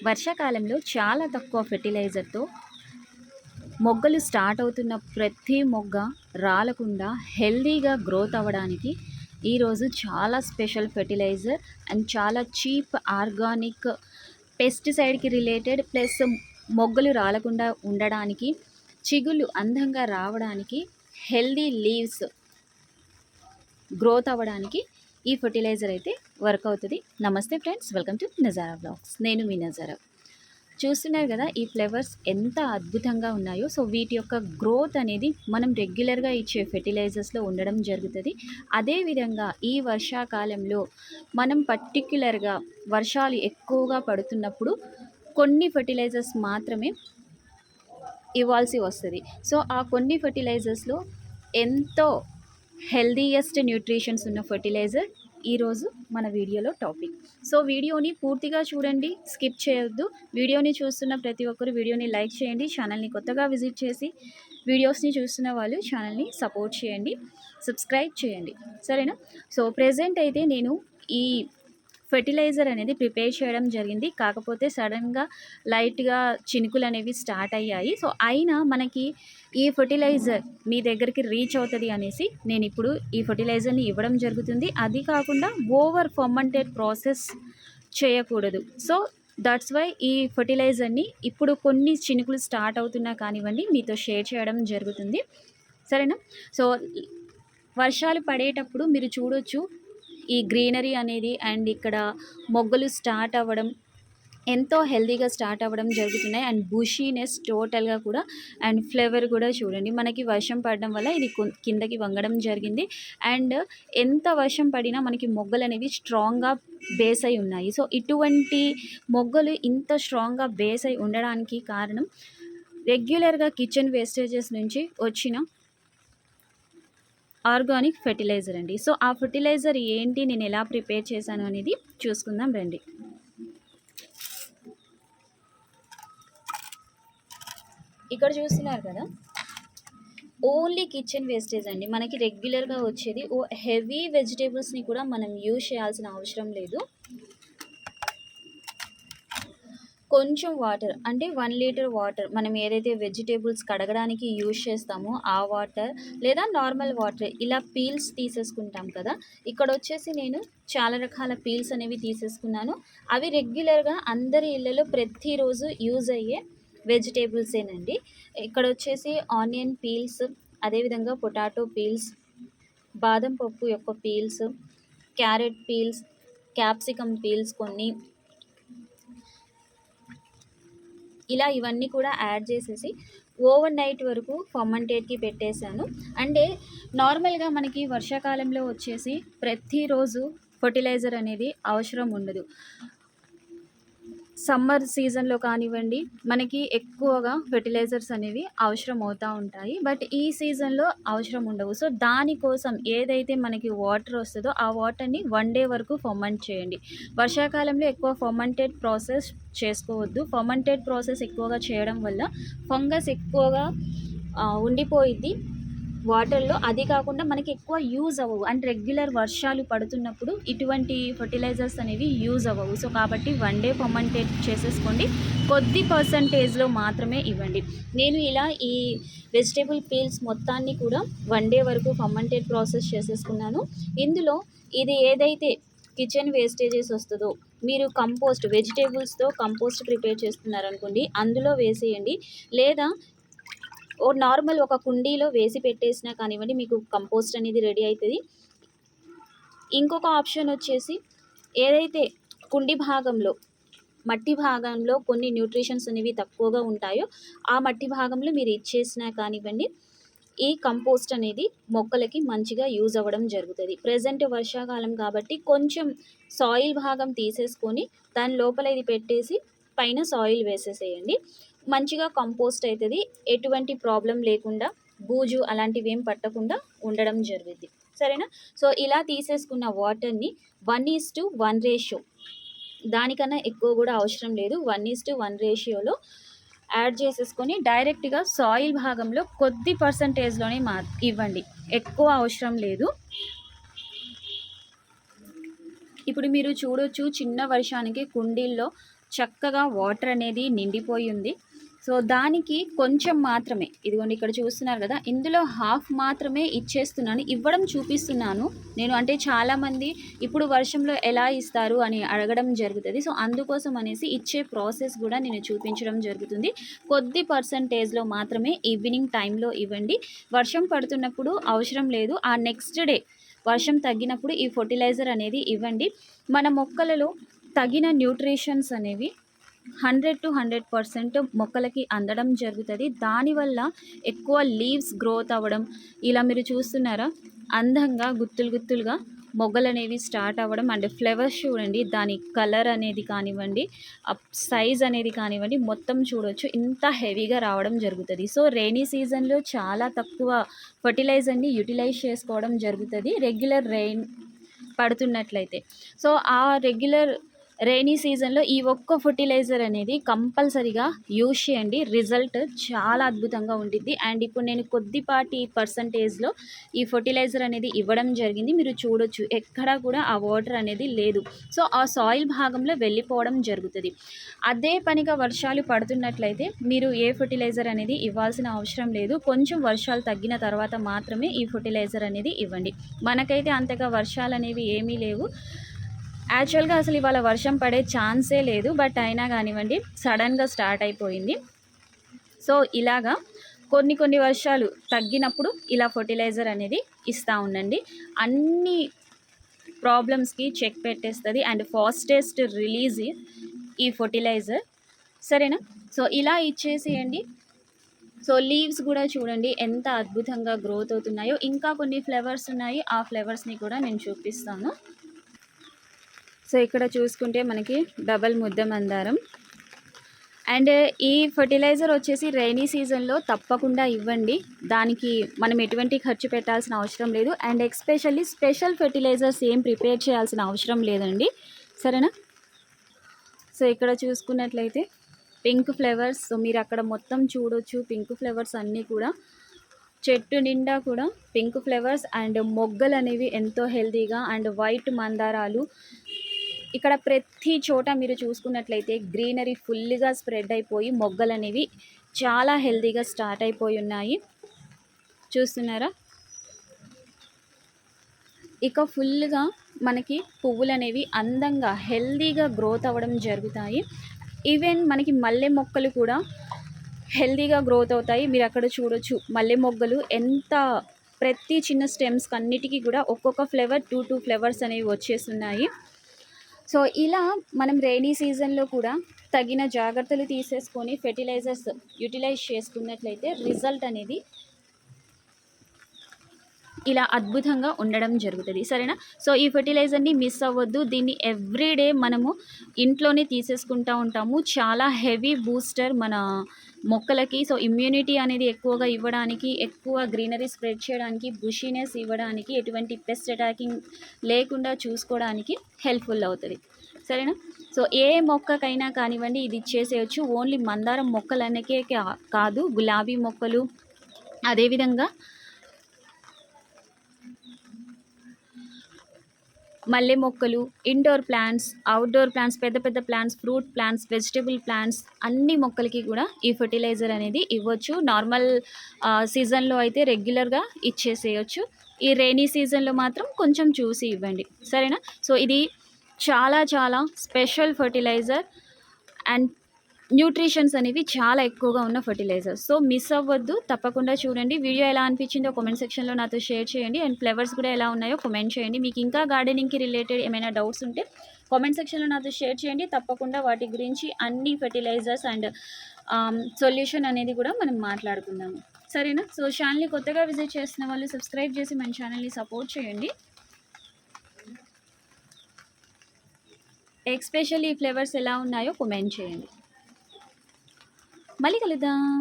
వర్షాకాలంలో చాలా తక్కువ ఫెర్టిలైజర్తో మొగ్గలు స్టార్ట్ అవుతున్న ప్రతి మొగ్గ రాలకుండా హెల్దీగా గ్రోత్ అవ్వడానికి ఈరోజు చాలా స్పెషల్ ఫెర్టిలైజర్ అండ్ చాలా చీప్ ఆర్గానిక్ పెస్టిసైడ్కి రిలేటెడ్ ప్లస్ మొగ్గలు రాలకుండా ఉండడానికి చిగుళ్ళు అందంగా రావడానికి హెల్దీ లీవ్స్ గ్రోత్ అవ్వడానికి ఈ ఫర్టిలైజర్ అయితే వర్క్ అవుతుంది. నమస్తే friends welcome to Nazara blogs నేను మీ నజారా చూస్తున్నారు కదా ఈ ఫ్లేవర్స్ ఎంత అద్భుతంగా ఉన్నాయో. సో వీటి యొక్క గ్రోత్ అనేది మనం రెగ్యులర్గా ఇచ్చే ఫెర్టిలైజర్స్లో ఉండడం జరుగుతుంది. అదేవిధంగా ఈ వర్షాకాలంలో మనం పర్టిక్యులర్గా వర్షాలు ఎక్కువగా పడుతున్నప్పుడు కొన్ని ఫెర్టిలైజర్స్ మాత్రమే ఇవ్వాల్సి వస్తుంది. సో ఆ కొన్ని ఫెర్టిలైజర్స్లో ఎంతో హెల్దీయెస్ట్ న్యూట్రిషన్స్ ఉన్న ఫర్టిలైజర్ ఈరోజు మన వీడియోలో టాపిక్. సో వీడియోని పూర్తిగా చూడండి స్కిప్ చేయొద్దు. వీడియోని చూస్తున్న ప్రతి ఒక్కరు వీడియోని లైక్ చేయండి ఛానల్ని కొత్తగా విజిట్ చేసి వీడియోస్ని చూస్తున్న వాళ్ళు ఛానల్ని సపోర్ట్ చేయండి సబ్స్క్రైబ్ చేయండి. సరేనా? సో ప్రజెంట్ అయితే నేను ఈ ఫెర్టిలైజర్ అనేది ప్రిపేర్ చేయడం జరిగింది. కాకపోతే సడన్గా లైట్గా చినుకులు అనేవి స్టార్ట్ అయ్యాయి. సో అయినా మనకి ఈ ఫర్టిలైజర్ మీ దగ్గరికి రీచ్ అవుతుంది అనేసి నేను ఇప్పుడు ఈ ఫర్టిలైజర్ని ఇవ్వడం జరుగుతుంది. అది కాకుండా ఓవర్ ఫర్మంటెడ్ ప్రాసెస్ చేయకూడదు. సో దట్స్ వై ఈ ఫర్టిలైజర్ని ఇప్పుడు కొన్ని చినుకులు స్టార్ట్ అవుతున్నా కానివ్వండి మీతో షేర్ చేయడం జరుగుతుంది. సరేనా? సో వర్షాలు పడేటప్పుడు మీరు చూడొచ్చు ఈ గ్రీనరీ అనేది అండ్ ఇక్కడ మొగ్గలు స్టార్ట్ అవ్వడం ఎంతో హెల్తీగా స్టార్ట్ అవ్వడం జరుగుతున్నాయి. అండ్ బుషీనెస్ టోటల్గా కూడా అండ్ ఫ్లేవర్ కూడా చూడండి. మనకి వర్షం పడడం వల్ల ఇది కిందకి వంగడం జరిగింది. అండ్ ఎంత వర్షం పడినా మనకి మొగ్గలు అనేవి స్ట్రాంగ్గా బేస్ అయి ఉన్నాయి. సో ఇటువంటి మొగ్గలు ఇంత స్ట్రాంగ్గా బేస్ అయి ఉండడానికి కారణం రెగ్యులర్గా కిచెన్ వేస్టేజెస్ నుంచి వచ్చిన ఆర్గానిక్ ఫెర్టిలైజర్ అండి. సో ఆ ఫెర్టిలైజర్ ఏంటి నేను ఎలా ప్రిపేర్ చేశాను అనేది చూసుకుందాం రండి. ఇక్కడ చూస్తున్నారు కదా ఓన్లీ కిచెన్ వేస్టేజ్ అండి. మనకి రెగ్యులర్గా వచ్చేది ఓ హెవీ వెజిటేబుల్స్ని కూడా మనం యూజ్ చేయాల్సిన అవసరం లేదు. కొంచెం వాటర్ అంటే వన్ లీటర్ వాటర్ మనం ఏదైతే వెజిటేబుల్స్ కడగడానికి యూజ్ చేస్తామో ఆ వాటర్ లేదా నార్మల్ వాటర్ ఇలా పీల్స్ తీసేసుకుంటాం కదా. ఇక్కడ వచ్చేసి నేను చాలా రకాల పీల్స్ అనేవి తీసేసుకున్నాను. అవి రెగ్యులర్గా అందరి ఇళ్ళలో ప్రతిరోజు యూజ్ అయ్యే వెజిటేబుల్సేనండి. ఇక్కడ వచ్చేసి ఆనియన్ పీల్స్ అదేవిధంగా పొటాటో పీల్స్ బాదం పప్పు యొక్క peels carrot peels capsicum peels కొన్ని ఇలా ఇవన్నీ కూడా యాడ్ చేసేసి ఓవర్ నైట్ వరకు ఫర్మంటేట్కి పెట్టేశాను. అంటే నార్మల్గా మనకి వర్షాకాలంలో వచ్చేసి ప్రతిరోజు ఫర్టిలైజర్ అనేది అవసరం ఉండదు. సమ్మర్ సీజన్లో కానివ్వండి మనకి ఎక్కువగా ఫెర్టిలైజర్స్ అనేవి అవసరం అవుతూ ఉంటాయి. బట్ ఈ సీజన్లో అవసరం ఉండవు. సో దానికోసం ఏదైతే మనకి వాటర్ వస్తుందో ఆ వాటర్ని వన్ డే వరకు ఫర్మెంట్ చేయండి. వర్షాకాలంలో ఎక్కువ ఫర్మెంటెడ్ ప్రాసెస్ చేసుకోవద్దు. ఫర్మెంటెడ్ ప్రాసెస్ ఎక్కువగా చేయడం వల్ల ఫంగస్ ఎక్కువగా ఉండిపోయిద్ది. వాటర్లో. అది కాకుండా మనకి ఎక్కువ యూజ్ అవ్వవు. అండ్ రెగ్యులర్ వర్షాలు పడుతున్నప్పుడు ఇటువంటి ఫర్టిలైజర్స్ అనేవి యూజ్ అవ్వవు. సో కాబట్టి వన్ డే ఫర్మంటేట్ చేసేసుకోండి. కొద్ది పర్సంటేజ్లో మాత్రమే ఇవ్వండి. నేను ఇలా ఈ వెజిటేబుల్ పీల్స్ మొత్తాన్ని కూడా వన్ డే వరకు ఫర్మంటేట్ ప్రాసెస్ చేసేసుకున్నాను. ఇందులో ఇది ఏదైతే కిచెన్ వేస్టేజెస్ వస్తుందో మీరు కంపోస్ట్ వెజిటేబుల్స్తో కంపోస్ట్ ప్రిపేర్ చేస్తున్నారనుకోండి అందులో వేసేయండి. లేదా ఓ నార్మల్ ఒక కుండీలో వేసి పెట్టేసినా కానివ్వండి మీకు కంపోస్ట్ అనేది రెడీ అవుతుంది ఇంకొక ఆప్షన్ వచ్చేసి ఏదైతే కుండి భాగంలో మట్టి భాగంలో కొన్ని న్యూట్రిషన్స్ అనేవి తక్కువగా ఉంటాయో ఆ మట్టి భాగంలో మీరు ఇచ్చేసినా కానివ్వండి ఈ కంపోస్ట్ అనేది మొక్కలకి మంచిగా యూజ్ అవ్వడం జరుగుతుంది. ప్రజెంట్ వర్షాకాలం కాబట్టి కొంచెం సాయిల్ భాగం తీసేసుకొని దాని లోపల ఇది పెట్టేసి పైన సాయిల్ వేసేసేయండి. మంచిగా కంపోస్ట్ అవుతుంది ఎటువంటి ప్రాబ్లం లేకుండా బూజు అలాంటివి ఏం పట్టకుండా ఉండడం జరుగుద్ది. సరేనా? సో ఇలా తీసేసుకున్న వాటర్ని one is to one ratio దానికన్నా ఎక్కువ కూడా అవసరం లేదు. వన్ ఈస్ టు వన్ రేషియోలో యాడ్ చేసేసుకొని డైరెక్ట్గా సాయిల్ భాగంలో కొద్ది పర్సంటేజ్లోనే మా ఇవ్వండి. ఎక్కువ అవసరం లేదు. ఇప్పుడు మీరు చూడొచ్చు చిన్న వర్షానికి కుండీల్లో చక్కగా వాటర్ అనేది నిండిపోయి ఉంది. సో దానికి కొంచెం మాత్రమే ఇదిగోండి ఇక్కడ చూస్తున్నారు కదా ఇందులో హాఫ్ మాత్రమే ఇచ్చేస్తున్నాను. ఇవ్వడం చూపిస్తున్నాను. నేను అంటే చాలామంది ఇప్పుడు వర్షంలో ఎలా ఇస్తారు అని అడగడం జరుగుతుంది. సో అందుకోసం అనేసి ఇచ్చే ప్రాసెస్ కూడా నేను చూపించడం జరుగుతుంది. కొద్ది పర్సంటేజ్లో మాత్రమే ఈవినింగ్ టైంలో ఇవ్వండి. వర్షం పడుతున్నప్పుడు అవసరం లేదు. ఆ నెక్స్ట్ డే వర్షం తగ్గినప్పుడు ఈ ఫర్టిలైజర్ అనేది ఇవ్వండి. మన మొక్కలలో తగిన న్యూట్రిషన్స్ అనేవి హండ్రెడ్ టు హండ్రెడ్ పర్సెంట్ మొక్కలకి అందడం జరుగుతుంది. దానివల్ల ఎక్కువ లీవ్స్ గ్రోత్ అవ్వడం ఇలా మీరు చూస్తున్నారా? అందంగా గుత్తులు గుత్తులుగా మొగ్గలు అనేవి స్టార్ట్ అవ్వడం అండ్ ఫ్లవర్స్ చూడండి దాని కలర్ అనేది కానివ్వండి సైజ్ అనేది కానివ్వండి మొత్తం చూడొచ్చు. ఇంత హెవీగా రావడం జరుగుతుంది. సో రైనీ సీజన్లో చాలా తక్కువ ఫర్టిలైజర్ని యూటిలైజ్ చేసుకోవడం జరుగుతుంది. రెగ్యులర్ రెయిన్ పడుతున్నట్లయితే. సో ఆ రెగ్యులర్ రైనీ సీజన్లో ఈ ఒక్క ఫర్టిలైజర్ అనేది కంపల్సరీగా యూజ్ చేయండి. రిజల్ట్ చాలా అద్భుతంగా ఉంటుంది అండ్ ఇప్పుడు నేను కొద్దిపాటి పర్సంటేజ్లో ఈ ఫర్టిలైజర్ అనేది ఇవ్వడం జరిగింది. మీరు చూడొచ్చు ఎక్కడా కూడా ఆ వాటర్ అనేది లేదు. సో ఆ సాయిల్ భాగంలో వెళ్ళిపోవడం జరుగుతుంది. అదే పనిగా వర్షాలు పడుతున్నట్లయితే మీరు ఏ ఫర్టిలైజర్ అనేది ఇవ్వాల్సిన అవసరం లేదు. కొంచెం వర్షాలు తగ్గిన తర్వాత మాత్రమే ఈ ఫర్టిలైజర్ అనేది ఇవ్వండి. మనకైతే అంతగా వర్షాలు అనేవి ఏమీ లేవు. యాక్చువల్గా అసలు ఇవాళ వర్షం పడే ఛాన్సే లేదు బట్ అయినా కానివ్వండి సడన్గా స్టార్ట్ అయిపోయింది. సో ఇలాగా కొన్ని కొన్ని వర్షాలు తగ్గినప్పుడు ఇలా ఫర్టిలైజర్ అనేది ఇస్తూ ఉండండి. అన్ని ప్రాబ్లమ్స్కి చెక్ పెట్టేస్తుంది. అండ్ ఫాస్టెస్ట్ రిలీజ్ ఈ ఫర్టిలైజర్. సరేనా? సో ఇలా ఇచ్చేసేయండి. సో లీవ్స్ కూడా చూడండి ఎంత అద్భుతంగా గ్రోత్ అవుతున్నాయో. ఇంకా కొన్ని ఫ్లవర్స్ ఉన్నాయి ఆ ఫ్లవర్స్ని కూడా నేను చూపిస్తాను. సో ఇక్కడ చూసుకుంటే మనకి డబల్ ముద్ద మందారం అండ్ ఈ ఫర్టిలైజర్ వచ్చేసి రైనీ సీజన్లో తప్పకుండా ఇవ్వండి. దానికి మనం ఎటువంటి ఖర్చు పెట్టాల్సిన అవసరం లేదు. అండ్ ఎక్స్పెషల్లీ స్పెషల్ ఫర్టిలైజర్స్ ఏం ప్రిపేర్ చేయాల్సిన అవసరం లేదండి. సరేనా? సో ఇక్కడ చూసుకున్నట్లయితే పింక్ ఫ్లేవర్స్ సో మీరు అక్కడ మొత్తం చూడొచ్చు. పింక్ ఫ్లేవర్స్ అన్నీ కూడా చెట్టు నిండా కూడా పింక్ ఫ్లేవర్స్ అండ్ మొగ్గలు అనేవి ఎంతో హెల్తీగా అండ్ వైట్ మందారాలు ఇక్కడ ప్రతి చోట మీరు చూసుకున్నట్లయితే గ్రీనరీ ఫుల్గా స్ప్రెడ్ అయిపోయి మొగ్గలు అనేవి చాలా హెల్దీగా స్టార్ట్ అయిపోయి ఉన్నాయి. చూస్తున్నారా? ఇక ఫుల్గా మనకి పువ్వులు అనేవి అందంగా హెల్దీగా గ్రోత్ అవ్వడం జరుగుతాయి. ఈవెన్ మనకి మల్లె మొక్కలు కూడా హెల్దీగా గ్రోత్ అవుతాయి. మీరు అక్కడ చూడొచ్చు మల్లె మొగ్గలు ఎంత ప్రతి చిన్న స్టెమ్స్కి అన్నిటికీ కూడా ఒక్కొక్క ఫ్లేవర్ టూ టూ ఫ్లేవర్స్ అనేవి వచ్చేస్తున్నాయి. సో ఇలా మనం రైనీ సీజన్లో కూడా తగిన జాగ్రత్తలు తీసేసుకొని ఫెర్టిలైజర్స్ యూటిలైజ్ చేసుకున్నట్లయితే రిజల్ట్ అనేది ఇలా అద్భుతంగా ఉండడం జరుగుతుంది. సరేనా? సో ఈ ఫెర్టిలైజర్ని మిస్ అవ్వద్దు. దీన్ని ఎవ్రీడే మనము ఇంట్లోనే తీసేసుకుంటూ ఉంటాము. చాలా హెవీ బూస్టర్ మన మొక్కలకి. సో ఇమ్యూనిటీ అనేది ఎక్కువగా ఇవ్వడానికి ఎక్కువ గ్రీనరీ స్ప్రెడ్ చేయడానికి బుషీనెస్ ఇవ్వడానికి ఎటువంటి పెస్ట్ అటాకింగ్ లేకుండా చూసుకోవడానికి హెల్ప్ఫుల్ అవుతుంది. సరేనా? సో ఏ మొక్కకైనా కానివ్వండి ఇది ఇచ్చేసేయచ్చు. ఓన్లీ మందారం మొక్కలన్నకే కాదు గులాబీ మొక్కలు అదేవిధంగా మల్లె మొక్కలు ఇండోర్ ప్లాంట్స్ అవుట్డోర్ ప్లాంట్స్ పెద్ద పెద్ద plants fruit plants vegetable plants అన్ని మొక్కలకి కూడా ఈ ఫర్టిలైజర్ అనేది ఇవ్వచ్చు. నార్మల్ సీజన్లో అయితే రెగ్యులర్గా ఇచ్చేసేయచ్చు. ఈ రైనీ సీజన్లో మాత్రం కొంచెం చూసి ఇవ్వండి. సరేనా? సో ఇది చాలా చాలా స్పెషల్ ఫర్టిలైజర్ అండ్ న్యూట్రిషన్స్ అనేవి చాలా ఎక్కువగా ఉన్న ఫర్టిలైజర్స్. సో మిస్ అవ్వద్దు. తప్పకుండా చూడండి. వీడియో ఎలా అనిపించిందో కామెంట్ సెక్షన్లో నాతో షేర్ చేయండి. అండ్ ఫ్లవర్స్ కూడా ఎలా ఉన్నాయో కామెంట్ చేయండి. మీకు ఇంకా గార్డెనింగ్కి రిలేటెడ్ ఏమైనా డౌట్స్ ఉంటే కామెంట్ సెక్షన్లో నాతో షేర్ చేయండి. తప్పకుండా వాటి గురించి అన్ని ఫర్టిలైజర్స్ అండ్ సొల్యూషన్ అనేది కూడా మనం మాట్లాడుకుందాము సరేనా? సో ఛానల్ని కొత్తగా విజిట్ చేసిన వాళ్ళు సబ్స్క్రైబ్ చేసి మన ఛానల్ని సపోర్ట్ చేయండి. ఎక్స్పెషల్లీ ఈ ఫ్లేవర్స్ ఎలా ఉన్నాయో కామెంట్ చేయండి. మళ్ళీ కలుద్దాం.